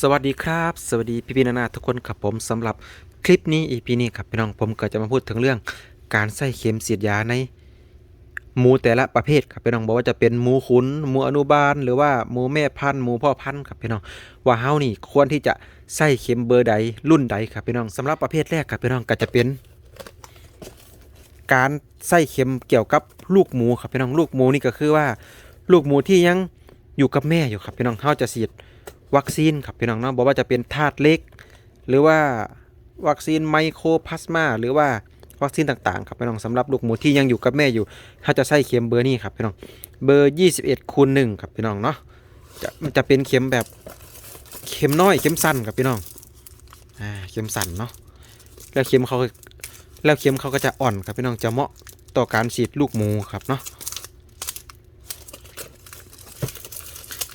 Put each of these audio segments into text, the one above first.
สวัสดีครับ สวัสดีพี่พี่นานาทุกคนครับผมสำหรับคลิปนี้ EP นี้ครับพี่น้องผมก็จะมาพูดถึงเรื่องการใส่เข็มฉียดยาในหมูแต่ละประเภทครับพี่น้องบอกว่าจะเป็นหมูขุนหมูอนุบาล หรือว่าหมูแม่พันธุ์หมูพ่อพันธุ์ครับพี่น้องว่าเฮานี่ควรที่จะใส่เข็มเบอร์ใดรุ่นใดครับพี่น้องสำหรับประเภทแรกครับพี่น้องก็จะเป็น การใส่เข็มเกี่ยวกับลูกหมูครับพี่น้องลูกหมูนี่ก็คือว่า ลูกหมูที่ยังอยู่กับแม่อยู่ครับพี่น้องเฮาจะฉียด วัคซีนครับพี่น้องเนาะบอกว่าจะเป็นธาตุเล็ก หรือว่าวัคซีนไมโครพลาสมาหรือว่าวัคซีนต่างๆครับพี่น้องสำหรับลูกหมูที่ยังอยู่กับแม่อยู่ ถ้าจะใส่เข็มเบอร์นี้ครับพี่น้องเบอร์ 21คูณ1ครับพี่น้องเนาะจะมันจะเป็นเข็มแบบเข็มน้อยเข็มสั้นครับพี่น้องอ่าเข็มสั้นเนาะแล้วเข็มเขาแล้วเข็มเขาก็จะอ่อนครับพี่น้องจะเหมาะต่อการฉีดลูกหมูครับเนาะ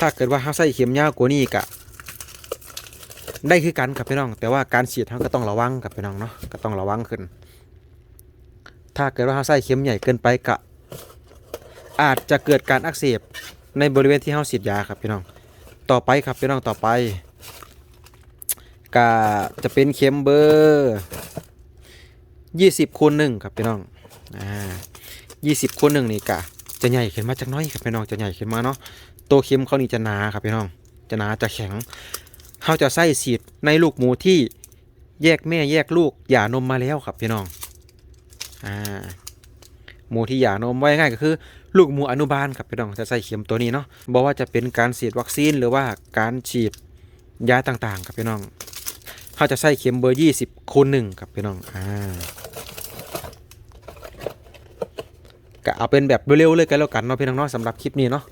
ถ้าเกิดว่าเขาใส่เข็มยาวกว่านี้กะได้คือกันครับพี่น้อง แต่ว่าการฉีดเขาก็ต้องระวังครับพี่น้องเนาะก็ต้องระวังขึ้น ถ้าเกิดว่าเขาใส่เข็มใหญ่เกินไปกะ อาจจะเกิดการอักเสบในบริเวณที่เขาฉีดยาครับพี่น้อง ต่อไปครับพี่น้องต่อไปก็จะเป็นเข็มเบอร์20คูณหนึ่งครับพี่น้องอ่า20คูณหนึ่งนี่กะจะใหญ่ขึ้นมาจากน้อยครับพี่น้องจะใหญ่ขึ้นมาเนาะ ตัวเข็มเขานี่จะหนาครับพี่น้อง จะหนาจะแข็งเขาจะใส่ฉีดในลูกหมูที่แยกแม่แยกลูกหย่านมมาแล้วครับพี่น้อง อ่า หมูที่หย่านมไว้ง่ายก็คือ ลูกหมูอนุบาลครับพี่น้องจะใส่เข็มตัวนี้เนาะบอกว่าจะเป็นการฉีดวัคซีนหรือว่าการฉีดยาต่างๆครับพี่น้องเขาจะใส่เข็มเบอร์20คูณหนึ่งครับพี่น้อง อ่าก็เอาเป็นแบบเร็วๆเลยกันแล้วกันเนาะพี่น้องเนาะสำหรับคลิปนี้เนาะ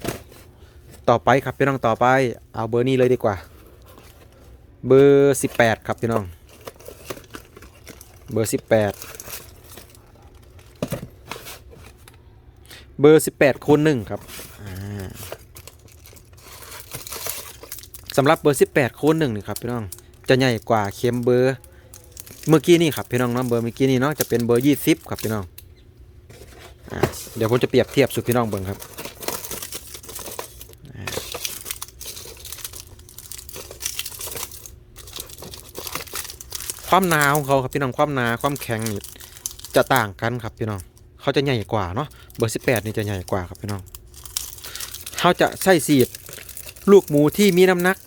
ต่อไปครับพี่น้องต่อไป เอาเบอร์นี้เลยดีกว่า เบอร์สิบแปดครับพี่น้อง เบอร์สิบแปดเบอร์สิบแปดคูณหนึ่งครับสำหรับเบอร์สิบแปดคูณหนึ่งนี่ครับพี่น้องจะใหญ่กว่าเข็มเบอร์เมื่อกี้นี่ครับพี่น้องเนาะเบอร์เมื่อกี้นี่เนาะจะเป็นเบอร์ยี่สิบครับพี่น้องอเดี๋ยวผมจะเปรียบเทียบสุดพี่น้องเบิ่งครับ ความหนาของเขาครับพี่น้องความหนาความแข็งนี่จะต่างกันครับพี่น้องเขาจะใหญ่กว่าเนาะเบอร์สิบแปดนี่จะใหญ่กว่าครับพี่น้องเขาจะใส่สีดลูกหมูที่มีน้ำหนัก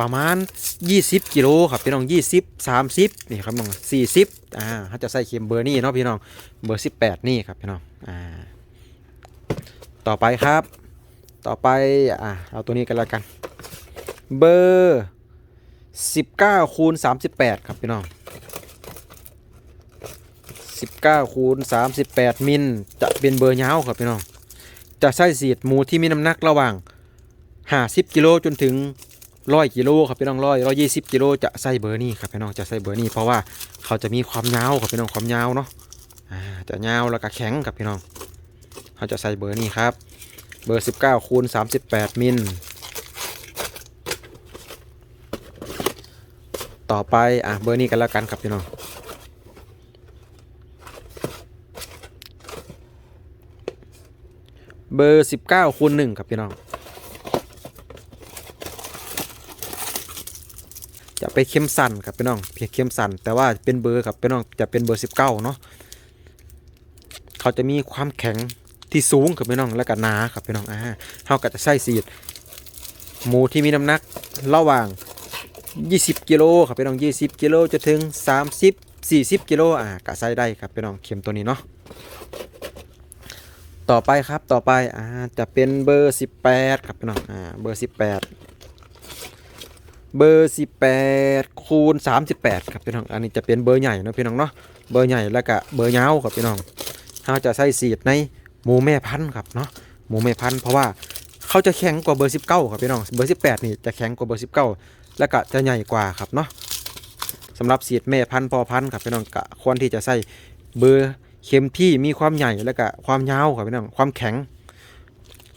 ประมาณ 20 กิโลครับพี่น้อง 20 30 นี่ครับน้อง40อ่าเขาจะใส่เข็มเบอร์นี่เนาะพี่น้องเบอร์ 18 นี่ครับพี่น้องอ่าต่อไปครับ ต่อไปอ่าเอาตัวนี้กันแล้วกัน เบอร์ 19คูณ38 ครับพี่น้อง 19คูณ38 มิลจะเป็นเบอร์ยาวครับพี่น้อง จะใช้สีดหมูที่มีน้ำหนักระหว่าง 50กิโลจนถึง100กิโลครับพี่น้อง100 120กิโลจะใส่เบอร์นี้ครับพี่น้องจะใส่เบอร์นี้เพราะว่าเขาจะมีความยาวครับพี่น้องความยาวเนาะจะยาวแล้วก็แข็งครับพี่น้อง เขาจะใส่เบอร์นี้ครับ เบอร์19คูณ38มิล ต่อไปอะเบอร์นี้กันแล้วกันครับพี่น้องเบอร์สิบเก้าคูณหนึ่งครับพี่น้องจะไปเข้มสั่นครับพี่น้องเพียเข้มสั่นแต่ว่าเป็นเบอร์ครับพี่น้องจะเป็นเบอร์สิบเก้าเนาะเขาจะมีความแข็งที่สูงครับพี่น้องและก็หนาครับพี่น้องอ่าเขาก็จะใส่สีดหมูที่มีน้ำหนักระหว่าง 20 กิโลครับพี่น้อง 20 กิโลจะถึง 30 40 กิโลอ่ากะใส่ได้ครับพี่น้องเข็มตัวนี้เนาะต่อไปครับต่อไปอ่าจะเป็นเบอร์ 18 ครับพี่น้องอ่าเบอร์ 18 เบอร์ 18คูณ38 ครับพี่น้องอันนี้จะเป็นเบอร์ใหญ่เนาะพี่น้องเนาะเบอร์ใหญ่แล้วก็เบอร์ยาวครับพี่น้องเราจะใส่สีดในหมูแม่พันธุ์ครับเนาะหมูแม่พันธุ์เพราะว่า เขาจะแข็งกว่าเบอร์ 19ครับพี่น้องเบอร์ 18 นี่จะแข็งกว่าเบอร์ 19 แล้วก็จะใหญ่กว่าครับเนาะสำหรับสีดแม่พันธุ์พอพันธุ์ครับพี่น้องก็ควรที่จะใส่เบอร์เข็มที่มีความใหญ่แล้วก็ความยาวครับพี่น้องความแข็ง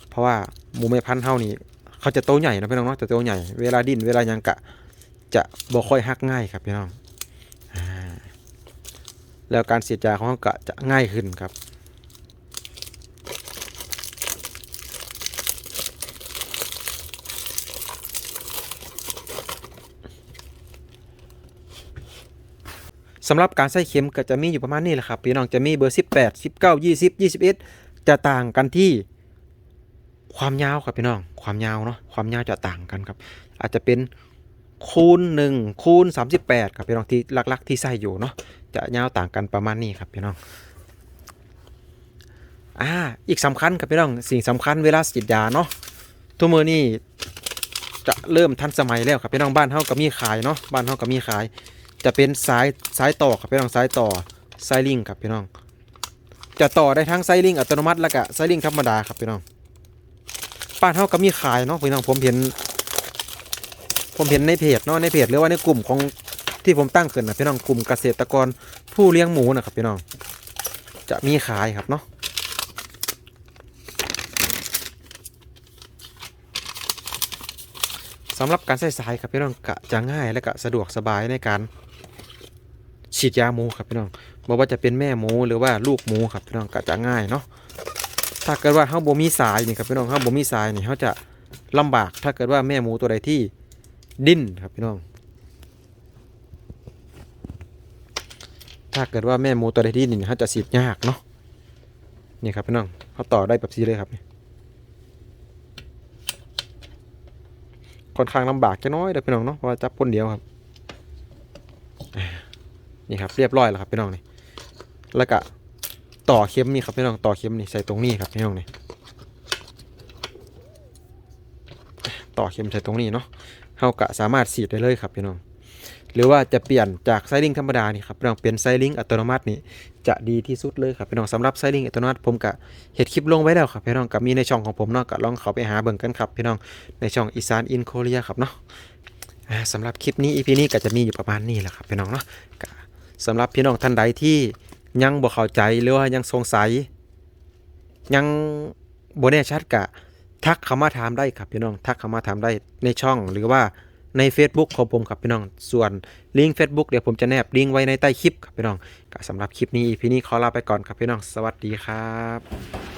เพราะว่าหมูแม่พันธุ์เฮานี่เขาจะโตใหญ่นะพี่น้องเนาะจะโตใหญ่เวลาดิ้นเวลายังกะจะบ่ค่อยหักง่ายครับพี่น้องแล้วการเสียดยาของเขาก็จะง่ายขึ้นครับ สำหรับการใส่เข็มก็จะมีอยู่ประมาณนี้แหละครับพี่น้องจะมีเบอร์ 18 19 20 21 จะต่างกันที่ความยาวครับพี่น้องความยาวเนาะความยาวจะต่างกันครับ อาจจะเป็นคูณ1คูณ38ครับพี่น้องที่หลัก ๆ ที่ใส่อยู่เนาะจะยาวต่างกันประมาณนี้ครับพี่น้องอ่าอีกสำคัญครับพี่น้องสิ่งสำคัญเวลาฉีดยาเนาะทุกมือนี่จะเริ่มทันสมัยแล้วครับพี่น้องบ้านเฮาก็มีขายเนาะบ้านเฮาก็มีขาย จะเป็นสายสายต่อครับพี่น้องสายต่อไซลิงครับพี่น้อง จะต่อได้ทั้งไซลิงอัตโนมัติและก็ไซลิงธรรมดาครับพี่น้องบ้านเฮาก็มีขายเนาะพี่น้องผมเห็น ผมเห็นในเพจเนาะในเพจหรือว่าในกลุ่มของที่ผมตั้งขึ้นนะพี่น้องกลุ่มเกษตรกรผู้เลี้ยงหมูนะครับพี่น้อง จะมีขายครับเนาะสำหรับการใส่สายครับพี่น้องกะจะง่ายและก็สะดวกสบายในการ ฉีดยาหมูครับพี่น้องบ่ว่าจะเป็นแม่หมูหรือว่าลูกหมูครับพี่น้องกะจะง่ายเนาะถ้าเกิดว่าเฮาบ่มีสายนี่ครับพี่น้องเฮาบ่มีสายนี่เฮาจะลำบากถ้าเกิดว่าแม่หมูตัวใดที่ดิ้นครับพี่น้อง ถ้าเกิดว่าแม่หมูตัวใดที่ดิ้นเขาจะสีดยากเนาะนี่ครับพี่น้องเขาต่อได้แบบซีเลยครับนี่ค่อนข้างลำบากจะน้อยเด้อพี่น้องเนาะเพราะจับคนเดียวครับ นี่ครับเรียบร้อยแล้วครับพี่น้องนี่แล้วก็ต่อเข็มนี่ครับพี่น้องต่อเข็มนี่ใส่ตรงนี้ครับพี่น้องนี่ต่อเข็มใส่ตรงนี้เนาะเฮาก็สามารถสีดได้เลยครับพี่น้องหรือว่าจะเปลี่ยนจากไซลิงธรรมดานี่ครับพี่น้องเป็นไซลิงอัตโนมัตินี่จะดีที่สุดเลยครับพี่น้องสำหรับไซลิงอัตโนมัติผมก็เห็ดคลิปลงไว้แล้วครับพี่น้องก็มีในช่องของผมเนาะก็ลองเข้าไปหาเบิ่งกันครับพี่น้องในช่องอีสานอินโคเรียครับเนาะสำหรับคลิปนี้ EP นี้ก็จะมีอยู่ประมาณนี้แหละครับพี่น้องเนาะก็ สำหรับพี่น้องท่านใดที่ยังบ่เข้าใจหรือว่ายังสงสัย ยังบ่แน่ชัดกะ ทักเข้ามาถามได้ครับพี่น้อง ทักเข้ามาถามได้ในช่องหรือว่าใน Facebook ของผมครับพี่น้อง ส่วนลิงก์ Facebook เดี๋ยวผมจะแนบลิงก์ไว้ในใต้คลิปครับพี่น้องก็สำหรับคลิปนี้พี่นี้ขอลาไปก่อนครับพี่น้อง สวัสดีครับ